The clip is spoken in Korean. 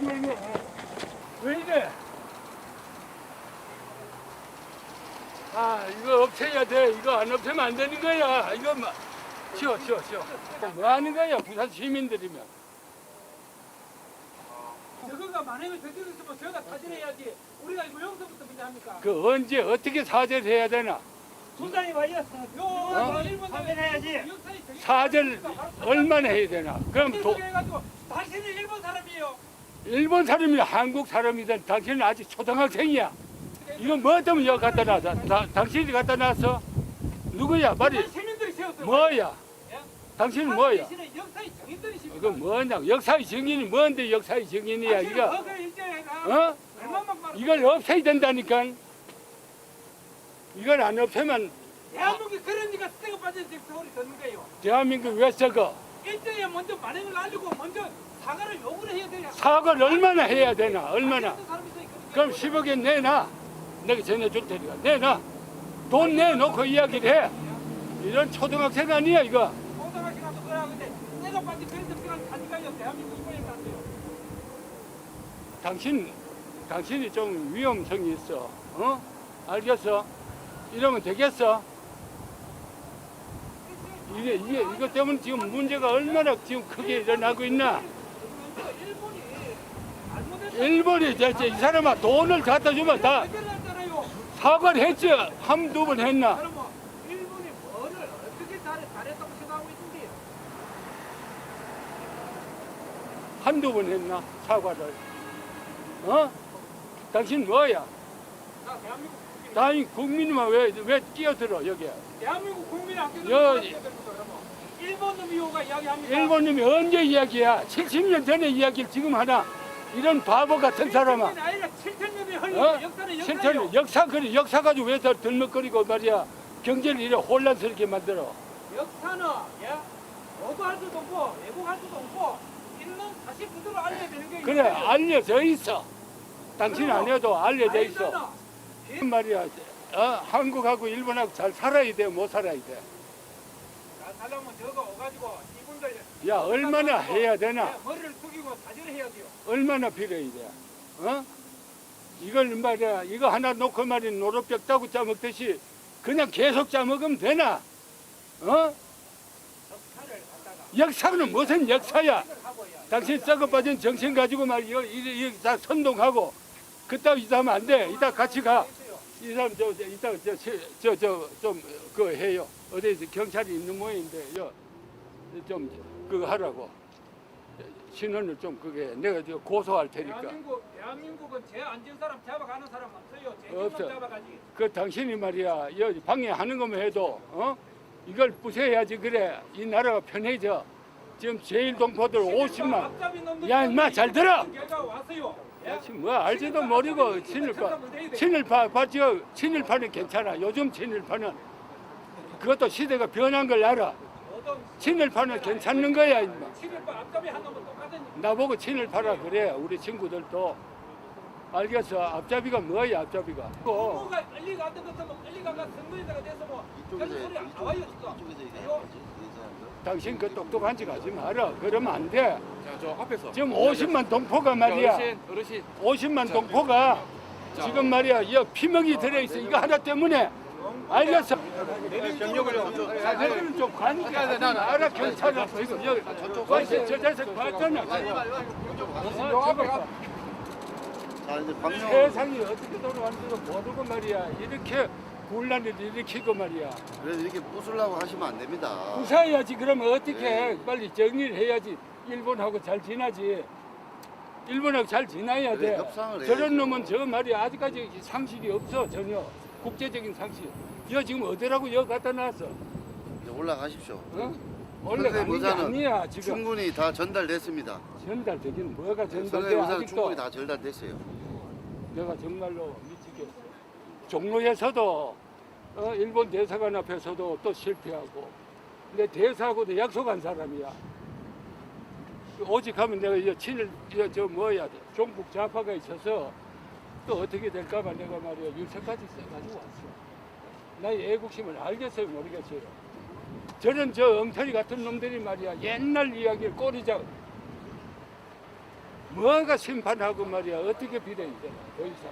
이게 왜 이래? 아 이거 없애야 돼. 이거 안 없애면 안 되는 거야. 이거 막 쉬어 쉬어 쉬어. 뭐 하는 거야 부산 시민들이면. 저거가 만약에 저쪽에 있으면 저희가 사진해야지. 우리가 이거 여기서부터 그냥 합니까? 그 언제 어떻게 사죄를 해야 되나? 군장이 와요. 요 일본 사진해야지. 사죄를 얼마나 해야 되나? 그럼 도, 해가지고 당신이 일본 사람이에요. 일본 사람이 한국 사람이든 당신은 아직 초등학생이야. 이거 뭐 때문에 여기 갖다 놨어? 다- 당신이 갖다 놨어? 누구야? 말이 시민들이 세웠어요. 뭐야? 예? 당신은 뭐야? 역사의 정인들이십니다. 이거 뭐냐? 역사의 증인이 뭔데 역사의 증인이야? 이거 일제가 어? 얼마만 말아. 이걸 없애야 된다니까. 이걸 안 없애면 대한민국이 니가 스테가 빠진 지금 소리 듣는 거예요. 대한민국 왜 썩어? 일제에 먼저 만행을 알리고 먼저 사과를 요구를 해야 돼요. 사과를 얼마나 해야 되나? 얼마나? 그럼 10억에 내놔. 내가 전해줄 테니까 내놔. 돈 내놓고 이야기를 해. 이런 초등학생 아니야 이거. 공정하시라도 그래야 근데 내가 그런 특별한 가니까요. 대한민국 이번에 갔어요. 당신 당신이 좀 위험성이 있어. 어? 알겠어? 이러면 되겠어? 이게 이게 이것 때문에 지금 문제가 얼마나 지금 크게 일어나고 있나? 일본이 대체 이 사람아 돈을 갖다 주면 다. 사과를 했지 한 두 번 했나? 일본이 뭐를 어떻게 잘 잘했다고 생각하고 있는데요. 한 두 번 했나 사과를? 어? 당신 뭐야? 자, 대한민국 국민, 당신 국민만 왜왜 끼어들어 여기에? 대한민국 국민이 아껴 여- 일본 놈이 요가 이야기합니다. 일본님이 언제 이야기야? 70년 전에 이야기를 지금 하나? 이런 바보 같은 사람아. 아니라 7천 년이 흘린 어? 역사는 역사예요. 역사 역사 가지고 왜 더 들먹거리고 말이야? 경제를 이래 혼란스럽게 만들어. 역사는 예, 오도할 수도 없고 왜곡할 수도 없고 있는 사실 그대로 알려야 되는 게 그래 알려져 있어. 당신 안 해도 알려져 있어. 그 말이야. 어? 한국하고 일본하고 잘 살아야 돼, 못 살아야 돼. 잘 살려면 저거 오가지고 이분들 야 얼마나 해야 되나? 예, 머리를 숙이고 사죄를 해야 돼요. 얼마나 필요해 돼? 어? 이걸 말이야 이거 하나 놓고 말이 노릇벽 따고 짜먹듯이 그냥 계속 짜먹으면 되나? 어? 역사를 갖다가 역사는 무슨 역사야? 하고 해야 당신 썩어 빠진 정신 가지고 말이야 이다 선동하고 그따위 하면 안 돼. 이따 같이 가. 이 사람 저, 저 이따 저저 저좀 그거 해요. 어디 경찰이 있는 모양인데 요 좀 그거 하라고 신원을 좀 그게 내가 저 고소할 테니까. 대한민국 대한민국은 죄 안 지은 사람 잡아가는 사람 없어요. 죄 없어. 잡아가지. 그 당신이 말이야 여기 방해하는 것만 해도 어 이걸 부숴야지 그래 이 나라가 편해져. 지금 제일 동포들 50만. 앞잡이 놈들 야, 임마, 잘 들어! 결과 왔어요. 예? 지금 뭐 알지도 모르고 친일파 친일파 봤죠? 친일파는 괜찮아. 요즘 친일파는 그것도 시대가 변한 걸 알아. 친일파는 괜찮는 거야 똑같은 나보고 친일파라 그래 우리 친구들도 알겠어 앞잡이가 뭐야 앞잡이가 어, 부모가 빨리 가던 것 같으면 빨리 가가 선거에다가 돼서 뭐 그런 소리 안 나와요 지금. 당신 그 똑똑한 짓 하지 마라 그러면 안돼 자, 저 앞에서. 지금 50만 동포가 말이야. 어르신, 어르신. 50만 동포가 지금 말이야 이 피멍이 들어있어. 이거 하나 때문에. 알겠어? 경력을 좀. 사실은 좀 관계 알아 경찰은 지금 여기 관계 저 자식 봤잖아. 어. 자 이제 방송 세상이 어떻게 돌아왔는지도 모르고 말이야. 이렇게 혼란을 일으키고 말이야. 그래서 이렇게 부수려고 하시면 안 됩니다. 부사해야지. 그러면 어떻게 해 빨리 정리를 해야지 일본하고 잘 지나지 일본하고 잘 지나야 그래, 돼 협상을 저런. 놈은 저 말이야 아직까지 상식이 없어 전혀 국제적인 상식 여 지금 어디라고 여 갖다 놨어 이제 올라가십시오. 어? 원래 가는 게 의사는 아니야 지금 충분히 다 전달됐습니다. 전달되긴 뭐가 선생님 전달돼 의사는 아직도 충분히 다 전달됐어요. 내가 정말로 미치겠어. 종로에서도 어, 일본 대사관 앞에서도 또 실패하고 내 대사하고도 약속한 사람이야. 오직 하면 내가 이 친일 이저 뭐야 종북 좌파가 있어서 또 어떻게 될까봐 내가 말이야 유서까지 써가지고 왔어. 나의 애국심을 알겠어요 모르겠어요. 저는 저 엉터리 같은 놈들이 말이야 옛날 이야기를 꼬리자 뭐가 심판하고 말이야 어떻게 비대 이제 더 이상.